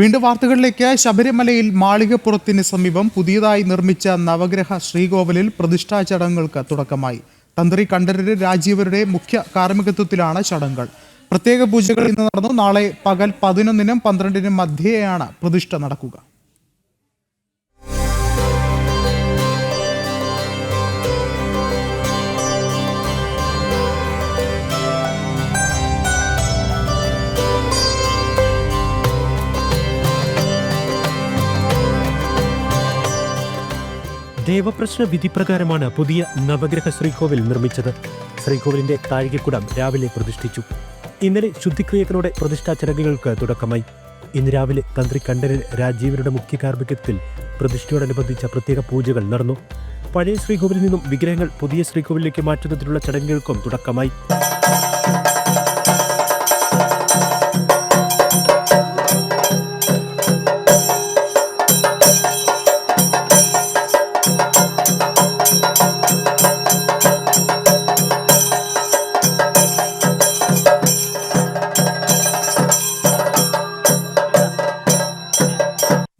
വീണ്ടും വാർത്തകളിലേക്ക്. ശബരിമലയിൽ മാളികപ്പുറത്തിന് സമീപം പുതിയതായി നിർമ്മിച്ച നവഗ്രഹ ശ്രീകോവിലിൽ പ്രതിഷ്ഠാ ചടങ്ങുകൾക്ക് തുടക്കമായി. തന്ത്രി കണ്ഠരര് രാജീവരുടെ മുഖ്യ കാർമ്മികത്വത്തിലാണ് ചടങ്ങുകൾ. പ്രത്യേക പൂജകൾ ഇന്ന് നടന്നു. നാളെ പകൽ പതിനൊന്നിനും പന്ത്രണ്ടിനും മധ്യേയാണ് പ്രതിഷ്ഠ നടക്കുക. ദേവപ്രശ്ന വിധിപ്രകാരമാണ് പുതിയ നവഗ്രഹ ശ്രീകോവിൽ നിർമ്മിച്ചത്. ശ്രീകോവിലിന്റെ താഴികക്കുടം രാവിലെ പ്രതിഷ്ഠിച്ചു. ഇന്നലെ ശുദ്ധിക്രിയകളോടെ പ്രതിഷ്ഠാ ചടങ്ങുകൾക്ക് തുടക്കമായി. ഇന്ന് രാവിലെ തന്ത്രി കണ്ഠരൻ രാജീവരുടെ മുഖ്യ കാർമ്മികത്തിൽ പ്രതിഷ്ഠയോടനുബന്ധിച്ച പ്രത്യേക പൂജകൾ നടന്നു. പഴയ ശ്രീകോവിലിൽ നിന്നും വിഗ്രഹങ്ങൾ പുതിയ ശ്രീകോവിലേക്ക് മാറ്റുന്നതിനുള്ള ചടങ്ങുകൾക്കും തുടക്കമായി.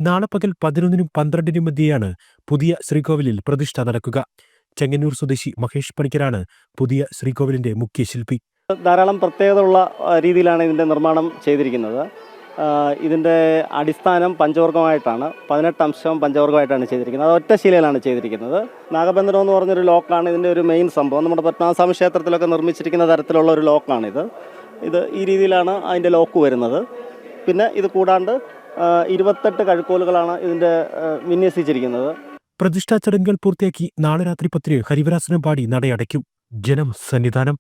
നാളെ പകൽ പതിനൊന്നിനും പന്ത്രണ്ടിനും മധ്യയാണ് പുതിയ ശ്രീകോവിലിൽ പ്രതിഷ്ഠ നടക്കുക. ചെങ്ങന്നൂർ സ്വദേശി മഹേഷ് പണിക്കരാണ് പുതിയ ശ്രീകോവിലിന്റെ മുഖ്യ ശില്പി. ധാരാളം പ്രത്യേകതയുള്ള രീതിയിലാണ് ഇതിന്റെ നിർമ്മാണം ചെയ്തിരിക്കുന്നത്. ഇതിന്റെ അടിസ്ഥാനം പഞ്ചവർഗമായിട്ടാണ് പതിനെട്ട് അംശം പഞ്ചവർഗമായിട്ടാണ് ചെയ്തിരിക്കുന്നത്. അത് ഒറ്റ ശിലയിലാണ് ചെയ്തിരിക്കുന്നത്. നാഗബന്ധനം എന്ന് പറഞ്ഞൊരു ലോക്കാണ് ഇതിന്റെ ഒരു മെയിൻ സംഭവം. നമ്മുടെ പത്മനാഭസ്വാമി ക്ഷേത്രത്തിലൊക്കെ നിർമ്മിച്ചിരിക്കുന്ന തരത്തിലുള്ള ഒരു ലോക്കാണിത് ഇത് ഈ രീതിയിലാണ് അതിന്റെ ലോക്ക് വരുന്നത്. പിന്നെ ഇത് കൂടാണ്ട് ഇരുപത്തെട്ട് കഴുക്കോലുകളാണ് ഇതിന്റെ വിന്യസിച്ചിരിക്കുന്നത്. പ്രതിഷ്ഠാ ചടങ്ങുകൾ പൂർത്തിയാക്കി നാളെ രാത്രി പത്തിന് ഹരിവരാസനം പാടി നടയടയ്ക്കും. ജനം സന്നിധാനം.